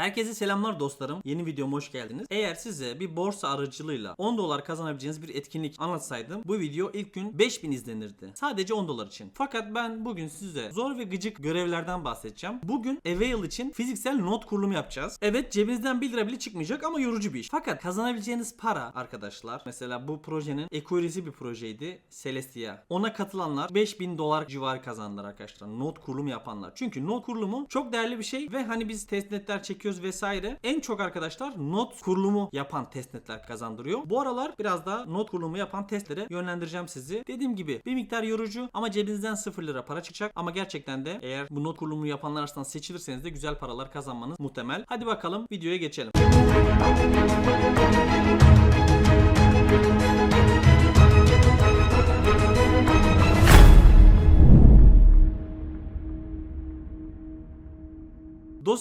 Herkese selamlar dostlarım. Yeni videoma hoş geldiniz. Eğer size bir borsa aracılığıyla 10 dolar kazanabileceğiniz bir etkinlik anlatsaydım bu video ilk gün 5000 izlenirdi. Sadece 10 dolar için. Fakat ben bugün size zor ve gıcık görevlerden bahsedeceğim. Bugün Avail için fiziksel not kurulumu yapacağız. Evet cebinizden 1 lira bile çıkmayacak ama yorucu bir iş. Fakat kazanabileceğiniz para arkadaşlar mesela bu projenin equary'si bir projeydi. Celestia. Ona katılanlar 5000 dolar civarı kazandılar arkadaşlar. Not kurulumu yapanlar. Çünkü not kurulumu çok değerli bir şey ve hani biz testnetler çekiyoruz vesaire. En çok arkadaşlar not kurulumu yapan testnetler kazandırıyor. Bu aralar biraz daha not kurulumu yapan testlere yönlendireceğim sizi. Dediğim gibi bir miktar yorucu ama cebinizden 0 lira para çıkacak. Ama gerçekten de eğer bu not kurulumu yapanlar arasından seçilirseniz de güzel paralar kazanmanız muhtemel. Hadi bakalım videoya geçelim.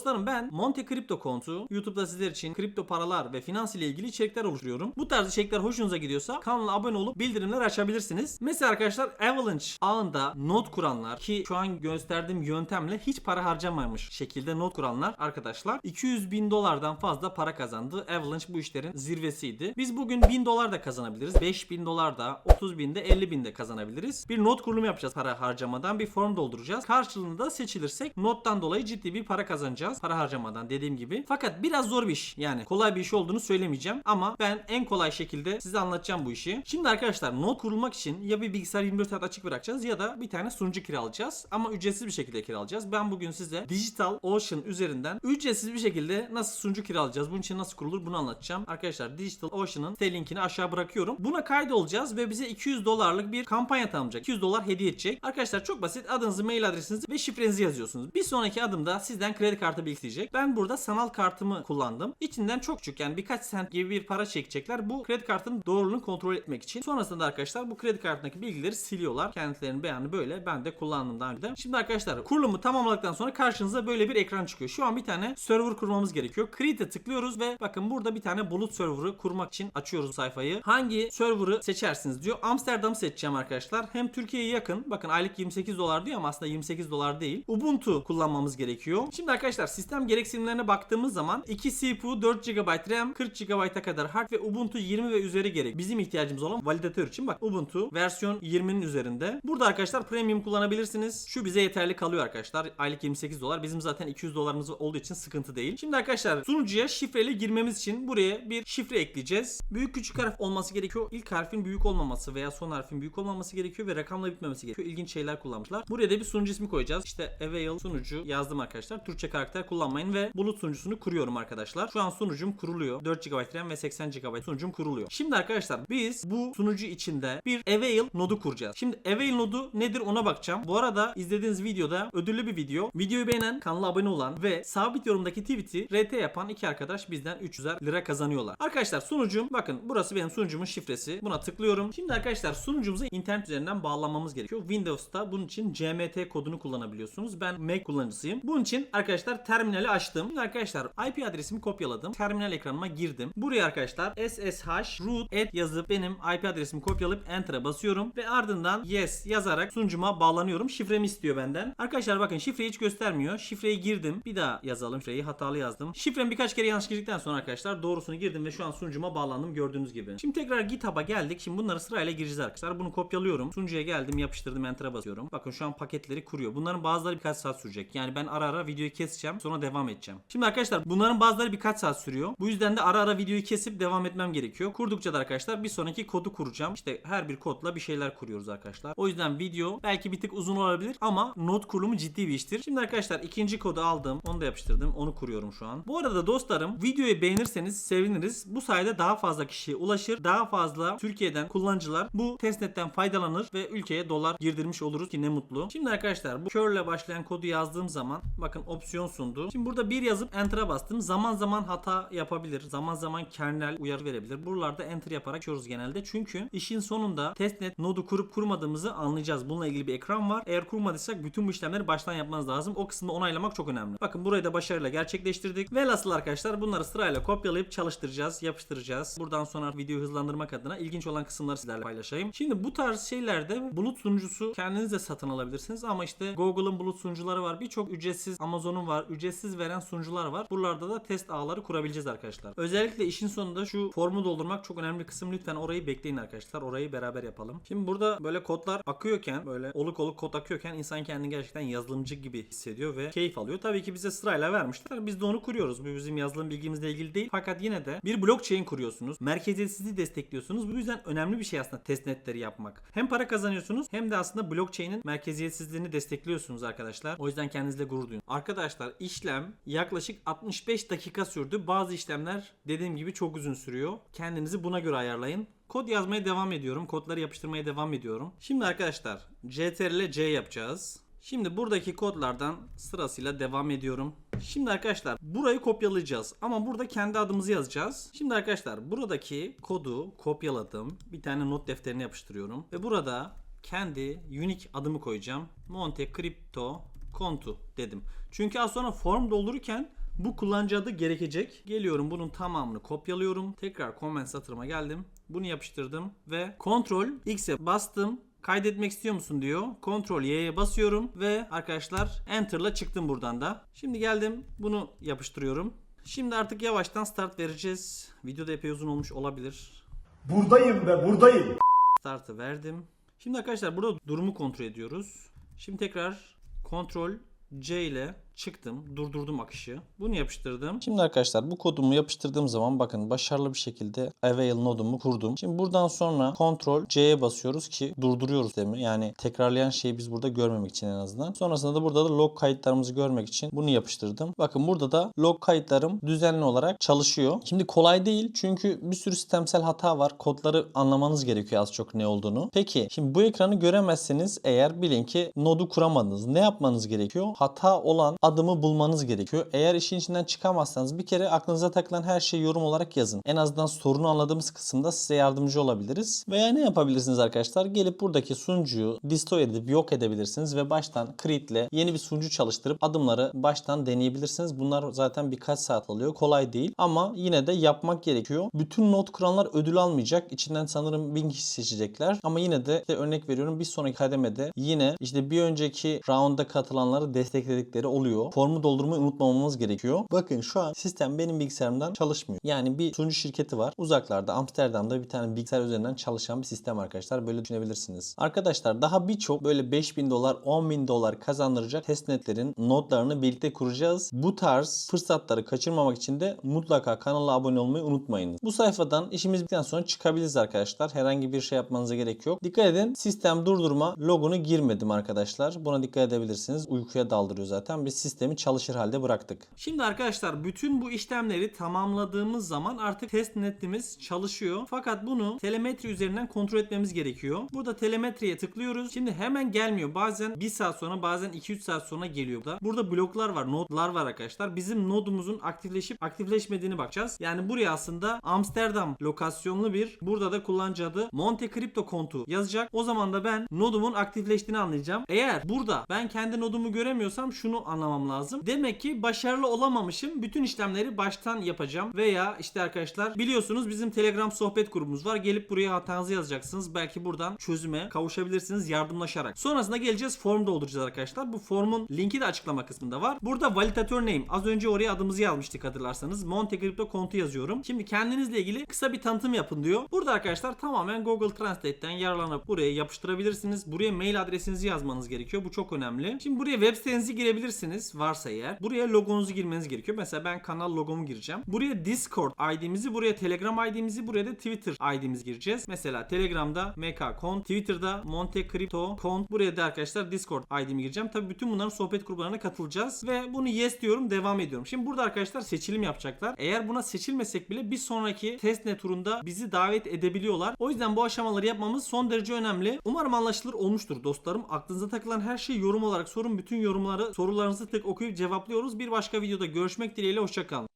Dostlarım ben Monte Crypto kontu YouTube'da sizler için kripto paralar ve finans ile ilgili içerikler oluşturuyorum. Bu tarz içerikler hoşunuza gidiyorsa kanala abone olup bildirimler açabilirsiniz. Mesela arkadaşlar Avalanche ağında not kuranlar ki şu an gösterdiğim yöntemle hiç para harcamamış şekilde not kuranlar arkadaşlar 200 bin dolardan fazla para kazandı. Avalanche bu işlerin zirvesiydi. Biz bugün 1000 dolar da kazanabiliriz. 5000 dolar da 30 bin de 50 bin de kazanabiliriz. Bir not kurulumu yapacağız para harcamadan bir form dolduracağız. Karşılığında seçilirsek nottan dolayı ciddi bir para kazanacağız para harcamadan dediğim gibi. Fakat biraz zor bir iş. Yani kolay bir iş olduğunu söylemeyeceğim ama ben en kolay şekilde size anlatacağım bu işi. Şimdi arkadaşlar not kurulmak için ya bir bilgisayar 24 saat açık bırakacağız ya da bir tane sunucu kiralayacağız ama ücretsiz bir şekilde kiralayacağız. Ben bugün size Digital Ocean üzerinden ücretsiz bir şekilde nasıl sunucu kiralayacağız, bunun için nasıl kurulur bunu anlatacağım. Arkadaşlar Digital Ocean'ın site linkini aşağı bırakıyorum. Buna kaydolacağız ve bize 200 dolarlık bir kampanya tanımlayacak. 200 dolar hediye edecek. Arkadaşlar çok basit. Adınızı, mail adresinizi ve şifrenizi yazıyorsunuz. Bir sonraki adımda sizden kredi kartı isteyecek. Ben burada sanal kartımı kullandım. İçinden çok küçük yani birkaç sent gibi bir para çekecekler. Bu kredi kartının doğruluğunu kontrol etmek için. Sonrasında arkadaşlar bu kredi kartındaki bilgileri siliyorlar. Kendilerinin beyanı böyle. Ben de kullandım daha önce. Şimdi arkadaşlar kurulumu tamamladıktan sonra karşınıza böyle bir ekran çıkıyor. Şu an bir tane server kurmamız gerekiyor. Create'e tıklıyoruz ve bakın burada bir tane bulut server'ı kurmak için açıyoruz sayfayı. Hangi server'ı seçersiniz diyor. Amsterdam seçeceğim arkadaşlar. Hem Türkiye'ye yakın. Bakın aylık 28 dolar diyor ama aslında 28 dolar değil. Ubuntu kullanmamız gerekiyor. Şimdi arkadaşlar sistem gereksinimlerine baktığımız zaman 2 CPU, 4 GB RAM, 40 GB'a kadar hard ve Ubuntu 20 ve üzeri gerek. Bizim ihtiyacımız olan validatör için bak Ubuntu versiyon 20'nin üzerinde. Burada arkadaşlar premium kullanabilirsiniz. Şu bize yeterli kalıyor arkadaşlar. Aylık 28 dolar. Bizim zaten 200 dolarımız olduğu için sıkıntı değil. Şimdi arkadaşlar sunucuya şifreli girmemiz için buraya bir şifre ekleyeceğiz. Büyük küçük harf olması gerekiyor. İlk harfin büyük olmaması veya son harfin büyük olmaması gerekiyor ve rakamla bitmemesi gerekiyor. İlginç şeyler kullanmışlar. Buraya da bir sunucu ismi koyacağız. İşte Avail sunucu yazdım arkadaşlar. Türkçe karakter kullanmayın ve bulut sunucusunu kuruyorum arkadaşlar. Şu an sunucum kuruluyor. 4 GB RAM ve 80 GB sunucum kuruluyor. Şimdi arkadaşlar biz bu sunucu içinde bir Avail nodu kuracağız. Şimdi Avail nodu nedir ona bakacağım. Bu arada izlediğiniz videoda ödüllü bir video. Videoyu beğenen, kanala abone olan ve sabit yorumdaki tweet'i RT yapan iki arkadaş bizden 300'er lira kazanıyorlar. Arkadaşlar sunucum bakın burası benim sunucumun şifresi. Buna tıklıyorum. Şimdi arkadaşlar sunucumuza internet üzerinden bağlanmamız gerekiyor. Windows'ta bunun için CMT kodunu kullanabiliyorsunuz. Ben Mac kullanıcısıyım. Bunun için arkadaşlar terminali açtım. Şimdi arkadaşlar IP adresimi kopyaladım. Terminal ekranıma girdim. Buraya arkadaşlar SSH root et yazıp benim IP adresimi kopyalayıp enter'a basıyorum ve ardından yes yazarak sunucuma bağlanıyorum. Şifremi istiyor benden. Arkadaşlar bakın şifreyi hiç göstermiyor. Şifreyi girdim. Bir daha yazalım. Şifreyi hatalı yazdım. Şifremi birkaç kere yanlış girdikten sonra arkadaşlar doğrusunu girdim ve şu an sunucuma bağlandım gördüğünüz gibi. Şimdi tekrar GitHub'a geldik. Şimdi bunları sırayla gireceğiz arkadaşlar. Bunu kopyalıyorum. Sunucuya geldim yapıştırdım enter'a basıyorum. Bakın şu an paketleri kuruyor. Bunların bazıları birkaç saat sürecek. Yani ben ara ara videoyu keseceğim sonra devam edeceğim. Şimdi arkadaşlar bunların bazıları birkaç saat sürüyor. Bu yüzden de ara ara videoyu kesip devam etmem gerekiyor. Kurdukça da arkadaşlar bir sonraki kodu kuracağım. İşte her bir kodla bir şeyler kuruyoruz arkadaşlar. O yüzden video belki bir tık uzun olabilir ama not kurulumu ciddi bir iştir. Şimdi arkadaşlar ikinci kodu aldım. Onu da yapıştırdım. Onu kuruyorum şu an. Bu arada dostlarım videoyu beğenirseniz seviniriz. Bu sayede daha fazla kişiye ulaşır. Daha fazla Türkiye'den kullanıcılar bu testnetten faydalanır ve ülkeye dolar girdirmiş oluruz ki ne mutlu. Şimdi arkadaşlar bu ile başlayan kodu yazdığım zaman bakın opsiyon sundu. Şimdi burada bir yazıp enter'a bastım. Zaman zaman hata yapabilir. Zaman zaman kernel uyarı verebilir. Buralarda enter yaparak açıyoruz genelde. Çünkü işin sonunda testnet nodu kurup kurmadığımızı anlayacağız. Bununla ilgili bir ekran var. Eğer kurmadıysak bütün bu işlemleri baştan yapmanız lazım. O kısmı onaylamak çok önemli. Bakın burayı da başarıyla gerçekleştirdik. Velhasıl arkadaşlar bunları sırayla kopyalayıp çalıştıracağız, yapıştıracağız. Buradan sonra videoyu hızlandırmak adına ilginç olan kısımları sizlerle paylaşayım. Şimdi bu tarz şeylerde bulut sunucusu kendiniz de satın alabilirsiniz ama işte Google'ın bulut sunucuları var. Birçok ücretsiz Amazon'un var. var, ücretsiz veren sunucular var. Buralarda da test ağları kurabileceğiz arkadaşlar. Özellikle işin sonunda şu formu doldurmak çok önemli kısım. Lütfen orayı bekleyin arkadaşlar. Orayı beraber yapalım. Şimdi burada böyle kodlar akıyorken, böyle oluk oluk kod akıyorken insan kendini gerçekten yazılımcı gibi hissediyor ve keyif alıyor. Tabii ki bize sırayla vermişler. Biz de onu kuruyoruz. Bu bizim yazılım bilgimizle ilgili değil. Fakat yine de bir blockchain kuruyorsunuz. Merkeziyetsizliği destekliyorsunuz. Bu yüzden önemli bir şey aslında testnetleri yapmak. Hem para kazanıyorsunuz hem de aslında blockchain'in merkeziyetsizliğini destekliyorsunuz arkadaşlar. O yüzden kendinizle gurur duyun. Arkadaşlar işlem yaklaşık 65 dakika sürdü. Bazı işlemler dediğim gibi çok uzun sürüyor. Kendinizi buna göre ayarlayın. Kod yazmaya devam ediyorum. Kodları yapıştırmaya devam ediyorum. Şimdi arkadaşlar CTRL C yapacağız. Şimdi buradaki kodlardan sırasıyla devam ediyorum. Şimdi arkadaşlar burayı kopyalayacağız ama burada kendi adımızı yazacağız. Şimdi arkadaşlar buradaki kodu kopyaladım. Bir tane not defterine yapıştırıyorum ve burada kendi unique adımı koyacağım. Monte Crypto Kontu dedim. Çünkü az sonra form doldururken bu kullanıcı adı gerekecek. Geliyorum bunun tamamını kopyalıyorum. Tekrar comment satırıma geldim. Bunu yapıştırdım ve Ctrl X'e bastım. Kaydetmek istiyor musun diyor. Ctrl Y'ye basıyorum ve arkadaşlar Enter'la çıktım buradan da. Şimdi geldim bunu yapıştırıyorum. Şimdi artık yavaştan start vereceğiz. Videoda epey uzun olmuş olabilir. Buradayım be buradayım. Start'ı verdim. Şimdi arkadaşlar burada durumu kontrol ediyoruz. Şimdi tekrar Ctrl C ile çıktım. Durdurdum akışı. Bunu yapıştırdım. Şimdi arkadaşlar bu kodumu yapıştırdığım zaman bakın başarılı bir şekilde avail nodumu kurdum. Şimdi buradan sonra Ctrl C'ye basıyoruz ki durduruyoruz demi. Yani tekrarlayan şeyi biz burada görmemek için en azından. Sonrasında da burada da log kayıtlarımızı görmek için bunu yapıştırdım. Bakın burada da log kayıtlarım düzenli olarak çalışıyor. Şimdi kolay değil çünkü bir sürü sistemsel hata var. Kodları anlamanız gerekiyor az çok ne olduğunu. Peki şimdi bu ekranı göremezseniz eğer bilin ki nodu kuramadınız. Ne yapmanız gerekiyor? Hata olan adımı bulmanız gerekiyor. Eğer işin içinden çıkamazsanız bir kere aklınıza takılan her şeyi yorum olarak yazın. En azından sorunu anladığımız kısımda size yardımcı olabiliriz. Veya ne yapabilirsiniz arkadaşlar? Gelip buradaki sunucuyu destroy edip yok edebilirsiniz ve baştan create'le yeni bir sunucu çalıştırıp adımları baştan deneyebilirsiniz. Bunlar zaten birkaç saat alıyor. Kolay değil ama yine de yapmak gerekiyor. Bütün not kuranlar ödül almayacak. İçinden sanırım 1000 kişi seçecekler. Ama yine de işte örnek veriyorum bir sonraki kademede yine işte bir önceki roundda katılanları destekledikleri oluyor. Formu doldurmayı unutmamamız gerekiyor. Bakın şu an sistem benim bilgisayarımdan çalışmıyor. Yani bir sunucu şirketi var. Uzaklarda Amsterdam'da bir tane bilgisayar üzerinden çalışan bir sistem arkadaşlar. Böyle düşünebilirsiniz. Arkadaşlar daha birçok böyle 5000 dolar 10 bin dolar kazandıracak testnetlerin notlarını birlikte kuracağız. Bu tarz fırsatları kaçırmamak için de mutlaka kanala abone olmayı unutmayınız. Bu sayfadan işimiz bittikten sonra çıkabiliriz arkadaşlar. Herhangi bir şey yapmanıza gerek yok. Dikkat edin sistem durdurma logunu girmedim arkadaşlar. Buna dikkat edebilirsiniz. Uykuya daldırıyor zaten. Biz sistemi çalışır halde bıraktık. Şimdi arkadaşlar bütün bu işlemleri tamamladığımız zaman artık test netimiz çalışıyor. Fakat bunu telemetri üzerinden kontrol etmemiz gerekiyor. Burada telemetriye tıklıyoruz. Şimdi hemen gelmiyor. Bazen 1 saat sonra bazen 2-3 saat sonra geliyor da. Burada bloklar var, nodlar var arkadaşlar. Bizim nodumuzun aktifleşip aktifleşmediğini bakacağız. Yani buraya aslında Amsterdam lokasyonlu bir burada da kullanıcı adı Monte Crypto kontu yazacak. O zaman da ben nodumun aktifleştiğini anlayacağım. Eğer burada ben kendi nodumu göremiyorsam şunu anlamam lazım. Demek ki başarılı olamamışım. Bütün işlemleri baştan yapacağım. Veya işte arkadaşlar biliyorsunuz bizim Telegram sohbet grubumuz var. Gelip buraya hatanızı yazacaksınız. Belki buradan çözüme kavuşabilirsiniz yardımlaşarak. Sonrasında geleceğiz form dolduracağız arkadaşlar. Bu formun linki de açıklama kısmında var. Burada validatör name. Az önce oraya adımızı yazmıştık hatırlarsanız. Monte Crypto kontu yazıyorum. Şimdi kendinizle ilgili kısa bir tanıtım yapın diyor. Burada arkadaşlar tamamen Google Translate'ten yararlanıp buraya yapıştırabilirsiniz. Buraya mail adresinizi yazmanız gerekiyor. Bu çok önemli. Şimdi buraya web sitenizi girebilirsiniz varsa eğer. Buraya logonuzu girmeniz gerekiyor. Mesela ben kanal logomu gireceğim. Buraya Discord ID'mizi, buraya Telegram ID'mizi, buraya da Twitter ID'mizi gireceğiz. Mesela Telegram'da MKCon, Twitter'da Monte Crypto Con, buraya da arkadaşlar Discord ID'mi gireceğim. Tabii bütün bunların sohbet gruplarına katılacağız ve bunu yes diyorum, devam ediyorum. Şimdi burada arkadaşlar seçilim yapacaklar. Eğer buna seçilmesek bile bir sonraki testnet turunda bizi davet edebiliyorlar. O yüzden bu aşamaları yapmamız son derece önemli. Umarım anlaşılır olmuştur dostlarım. Aklınıza takılan her şeyi yorum olarak sorun. Bütün yorumları, sorularınızı tek okuyup cevaplıyoruz. Bir başka videoda görüşmek dileğiyle hoşçakalın.